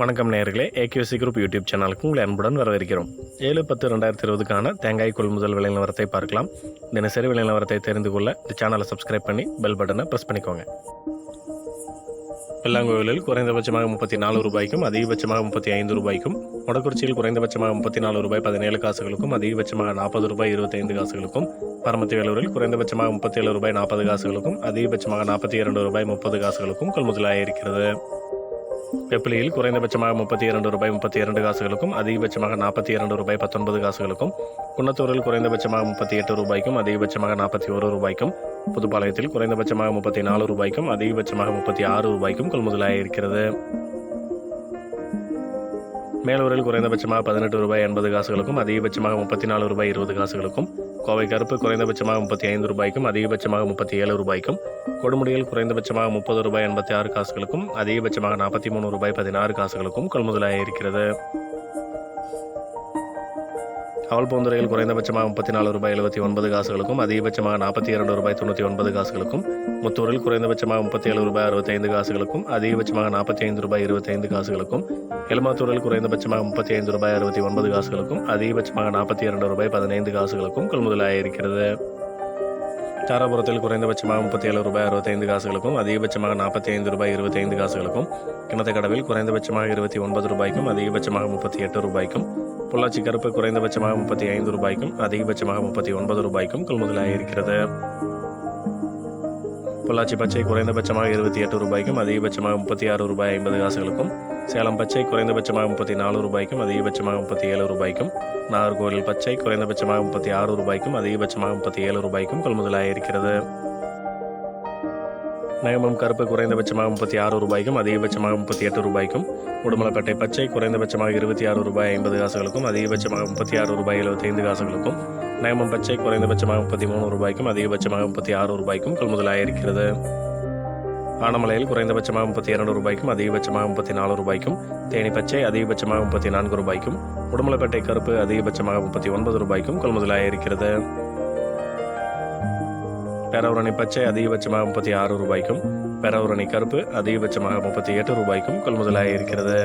வணக்கம் நேயர்களே. AKC group YouTube சேனலுக்கு உங்களை அன்புடன் வரவேற்கிறோம். ஏழு பத்து ரெண்டாயிரத்தி இருபதுக்கான தேங்காய் கொள்முதல் விலை நிலவரத்தை பார்க்கலாம். தினசரி விலை நிலவரத்தை தெரிந்து கொள்ள இந்த சேனலை சப்ஸ்கிரைப் பண்ணி பெல் பட்டனை ப்ரெஸ் பண்ணிக்கோங்க. வெள்ளாங்கோவிலில் குறைந்தபட்சமாக முப்பத்தி நாலு ரூபாய்க்கும் அதிகபட்சமாக முப்பத்தி ஐந்து ரூபாய்க்கும் மொடக்குறிச்சியில் குறைந்தபட்சமாக முப்பத்தி நாலு ரூபாய் பதினேழு காசுகளுக்கும் அதிகபட்சமாக நாற்பது ரூபாய் இருபத்தைந்து காசுகளுக்கும் பரமத்தி வேலூரில் குறைந்தபட்சமாக முப்பத்தி ஏழு ரூபாய் நாற்பது காசுகளுக்கும் அதிகபட்சமாக நாற்பத்தி இரண்டு ரூபாய் முப்பது காசுகளுக்கும் கொள்முதலாயிருக்கிறது. வெப்பிலியில் குறைந்தபட்சமாக முப்பத்தி இரண்டு ரூபாய் முப்பத்தி இரண்டு காசுகளுக்கும் அதிகபட்சமாக நாற்பத்தி இரண்டு ரூபாய் பத்தொன்பது காசுகளுக்கும் குன்னத்தூரில் குறைந்தபட்சமாக முப்பத்தி எட்டு ரூபாய்க்கும் அதிகபட்சமாக நாற்பத்தி ஒரு ரூபாய்க்கும் புதுப்பாளையத்தில் குறைந்தபட்சமாக முப்பத்தி நாலு ரூபாய்க்கும் அதிகபட்சமாக முப்பத்தி ஆறு ரூபாய்க்கும் கொள்முதலாக இருக்கிறது. மேலூரில் குறைந்தபட்சமாக பதினெட்டு ரூபாய் எண்பது காசுகளுக்கும் அதிகபட்சமாக முப்பத்தி நாலு ரூபாய் இருபது காசுகளுக்கும் கோவை கருப்பு குறைந்தபட்சமாக முப்பத்தி ஐந்து ரூபாய்க்கும் அதிகபட்சமாக முப்பத்தி ஏழு ரூபாய்க்கும் கொடுமுடியில் குறைந்தபட்சமாக முப்பது ரூபாய் எண்பத்தி ஆறு காசுகளுக்கும் அதிகபட்சமாக நாற்பத்தி மூணு ரூபாய் பதினாறு காசுகளுக்கும் கொள்முதலாக இருக்கிறது. அவல்பூந்துறையில் குறைந்தபட்சமாக முப்பத்தி நாலு ரூபாய் எழுபத்தி ஒன்பது காசுகளுக்கும் அதிகபட்சமாக நாற்பத்தி இரண்டு ரூபாய் தொண்ணூற்றி ஒன்பது காசுகளுக்கும் முத்தூரில் குறைந்தபட்சமாக முப்பத்தி ஏழு ரூபாய் அறுபத்தைந்து காசுகளுக்கும் அதிகபட்சமாக நாற்பத்தி ஐந்து ரூபாய் இருபத்தைந்து காசுகளுக்கும் எலுமாத்தூரில் குறைந்தபட்சமாக முப்பத்தி ஐந்து ரூபாய் அறுபத்தி ஒன்பது காசுகளுக்கும் அதிகபட்சமாக நாற்பத்தி இரண்டு ரூபாய் பதினைந்து காசுகளுக்கும் கொள்முதலாக இருக்கிறது தாராபுரத்தில் குறைந்தபட்சமாக முப்பத்தி ஏழு ரூபாய் அறுபத்தைந்து காசுகளுக்கும் அதிகபட்சமாக நாற்பத்தி ஐந்து ரூபாய் இருபத்தைந்து காசுகளுக்கும் கிணத்துக்கடவில் குறைந்தபட்சமாக இருபத்தி ஒன்பது ரூபாய்க்கும் அதிகபட்சமாக முப்பத்தி எட்டு ரூபாய்க்கும் பொள்ளாச்சி கருப்பு குறைந்தபட்சமாக முப்பத்தி ஐந்து ரூபாய்க்கும் அதிகபட்சமாக முப்பத்தி ஒன்பது ரூபாய்க்கும் கொள்முதலாக இருக்கிறது. பொள்ளாச்சி பச்சை குறைந்தபட்சமாக இருபத்தி எட்டு ரூபாய்க்கும் அதிகபட்சமாக முப்பத்தி ஆறு ரூபாய் ஐம்பது காசுகளுக்கும். சேலம் பச்சை குறைந்தபட்சமாக முப்பத்தி நாலு ரூபாய்க்கும் அதிகபட்சமாக முப்பத்தி ஏழு ரூபாய்க்கும். நாகர்கோவில் பச்சை குறைந்தபட்சமாக முப்பத்தி ஆறு ரூபாய்க்கும் அதிகபட்சமாக முப்பத்தி ஏழு ரூபாய்க்கும் கொள்முதலாக இருக்கிறது. நேமம் கருப்பு குறைந்தபட்சமாக முப்பத்தி ஆறு ரூபாய்க்கும் அதிகபட்சமாக முப்பத்தி எட்டு ரூபாய்க்கும் உடுமலைப்பேட்டை பச்சை குறைந்தபட்சமாக இருபத்தி ஆறு ரூபாய் ஐம்பது காசுகளுக்கும் அதிகபட்சமாக முப்பத்தி ஆறு ரூபாய் எழுபத்தைந்து காசுகளுக்கும் நேமம் பச்சை குறைந்தபட்சமாக முப்பத்தி மூணு ரூபாய்க்கும் அதிகபட்சமாக முப்பத்தி ஆறு ரூபாய்க்கும் கொள்முதலாக இருக்கிறது. ஆனமலையில் குறைந்தபட்சமாக முப்பத்தி இரண்டு ரூபாய்க்கும் அதிகபட்சமாக முப்பத்தி நாலு ரூபாய்க்கும் தேனி பச்சை அதிகபட்சமாக முப்பத்தி நான்கு ரூபாய்க்கும் உடுமலைப்பேட்டை கருப்பு அதிகபட்சமாக முப்பத்தி ஒன்பது ரூபாய்க்கும் கொள்முதலாக இருக்கிறது. பேரவரணி பச்சை அதிகபட்சமாக முப்பத்தி ஆறு ரூபாய்க்கும் பேரவரணி கருப்பு அதிகபட்சமாக முப்பத்தி எட்டு ரூபாய்க்கும் கொள்முதலாக இருக்கிறது.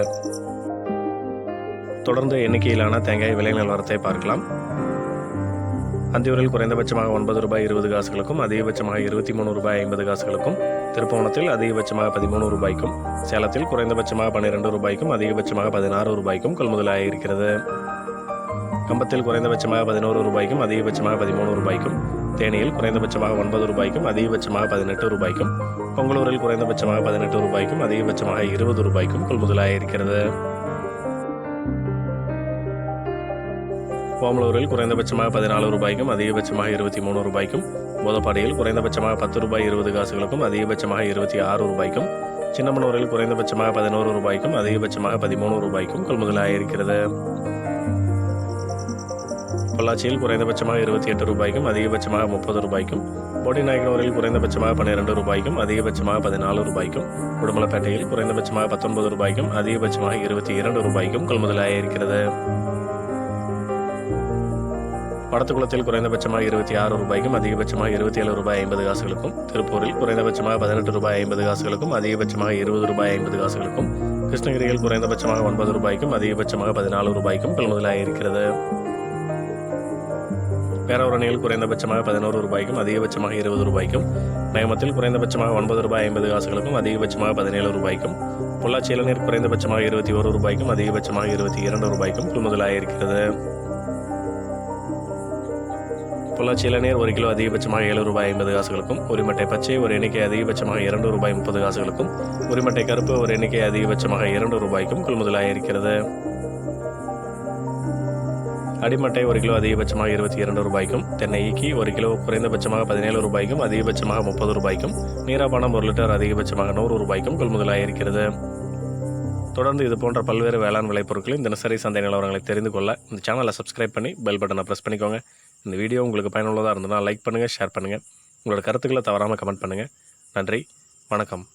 தொடர்ந்து எண்ணிக்கையிலான தேங்காய் விலை நிலவரத்தை பார்க்கலாம். அந்தியூரில் குறைந்தபட்சமாக ஒன்பது ரூபாய் இருபது காசுகளுக்கும் அதிகபட்சமாக இருபத்தி மூணு ரூபாய் ஐம்பது காசுகளுக்கும் திருப்போணத்தில் அதிகபட்சமாக பதிமூணு ரூபாய்க்கும் சேலத்தில் குறைந்தபட்சமாக பன்னிரெண்டு ரூபாய்க்கும் அதிகபட்சமாக பதினாறு ரூபாய்க்கும் கொள்முதலாக இருக்கிறது. கம்பத்தில் குறைந்தபட்சமாக பதினோரு ரூபாய்க்கும் அதிகபட்சமாக பதிமூணு ரூபாய்க்கும். தேனியில் குறைந்தபட்சமாக ஒன்பது ரூபாய்க்கும் அதிகபட்சமாக பதினெட்டு ரூபாய்க்கும். பொங்கலூரில் குறைந்தபட்சமாக பதினெட்டு ரூபாய்க்கும் அதிகபட்சமாக இருபது ரூபாய்க்கும் கொள்முதலாக இருக்கிறது. ஓமலூரில் குறைந்தபட்சமாக பதினாலு ரூபாய்க்கும் அதிகபட்சமாக இருபத்தி மூணு ரூபாய்க்கும். போதப்பாடியில் குறைந்தபட்சமாக பத்து ரூபாய் இருபது காசுகளுக்கும் அதிகபட்சமாக இருபத்தி ஆறு ரூபாய்க்கும். சின்னமனூரில் குறைந்தபட்சமாக பதினோரு ரூபாய்க்கும் அதிகபட்சமாக பதிமூணு ரூபாய்க்கும் கொள்முதலாக இருக்கிறது. பொள்ளாச்சியில் குறைந்தபட்சமாக இருபத்தி எட்டு ரூபாய்க்கும் அதிகபட்சமாக முப்பது ரூபாய்க்கும் போடிநாயக்கனூரில் குறைந்தபட்சமாக பன்னிரெண்டு ரூபாய்க்கும் அதிகபட்சமாக பதினாலு ரூபாய்க்கும் உடுமலைப்பேட்டையில் குறைந்தபட்சமாக பத்தொன்பது ரூபாய்க்கும் அதிகபட்சமாக இருபத்தி இரண்டு ரூபாய்க்கும் கொள்முதலாக இருக்கிறது. வடத்துக்குளத்தில் குறைந்தபட்சமாக இருபத்தி ஆறு ரூபாய்க்கும் அதிகபட்சமாக இருபத்தி ஏழு ரூபாய் ஐம்பது காசுகளுக்கும் திருப்பூரில் குறைந்தபட்சமாக பதினெட்டு ரூபாய் ஐம்பது காசுகளுக்கும் அதிகபட்சமாக இருபது ரூபாய் ஐம்பது காசுகளுக்கும் கிருஷ்ணகிரியில் குறைந்தபட்சமாக ஒன்பது ரூபாய்க்கும் அதிகபட்சமாக பதினாலு ரூபாய்க்கும் கொள்முதலாக இருக்கிறது. பேரவரணியில் குறைந்தபட்சமாக பதினோரு ரூபாய்க்கும் அதிகபட்சமாக இருபது ரூபாய்க்கும் நேமத்தில் குறைந்தபட்சமாக ஒன்பது ரூபாய் ஐம்பது காசுகளுக்கும் அதிகபட்சமாக பதினேழு ரூபாய்க்கும் பொள்ளாச்சி இளநீர் குறைந்தபட்சமாக இருபத்தி ஒரு ரூபாய்க்கும் அதிகபட்சமாக இருபத்தி இரண்டு ரூபாய்க்கும் கொள்முதலாக இருக்கிறது பொள்ளாச்சி இளநீர் ஒரு கிலோ அதிகபட்சமாக ஏழு ரூபாய் ஐம்பது காசுகளுக்கும் உரிமட்டை பச்சை ஒரு எண்ணிக்கை அதிகபட்சமாக இரண்டு ரூபாய் முப்பது காசுகளுக்கும் உரிமட்டை கருப்பு ஒரு எண்ணிக்கை அதிகபட்சமாக இரண்டு ரூபாய்க்கும் கொள்முதலாக இருக்கிறது அடிமட்டை ஒரு கிலோ அதிகபட்சமாக இருபத்தி இரண்டு ரூபாய்க்கும் தென்னை ஈக்கி ஒரு கிலோ குறைந்தபட்சமாக பதினேழு ரூபாய்க்கும் அதிகபட்சமாக முப்பது ரூபாய்க்கும் நீராபானம் ஒரு லிட்டர் அதிகபட்சமாக நூறு ரூபாய்க்கும் கொள்முதலாக இருக்கிறது. தொடர்ந்து இது போன்ற பல்வேறு வேளாண் விளைபொருட்களின் தினசரி சந்தை நிலவரங்களை தெரிந்து கொள்ள இந்த சேனலை சப்ஸ்கிரைப் பண்ணி பெல் பட்டனை ப்ரெஸ் பண்ணிக்கோங்க. இந்த வீடியோ உங்களுக்கு பயனுள்ளதாக இருந்ததுன்னா லைக் பண்ணுங்கள் ஷேர் பண்ணுங்கள் உங்களோட கருத்துக்களை தவறாமல் கமெண்ட் பண்ணுங்கள் நன்றி வணக்கம்.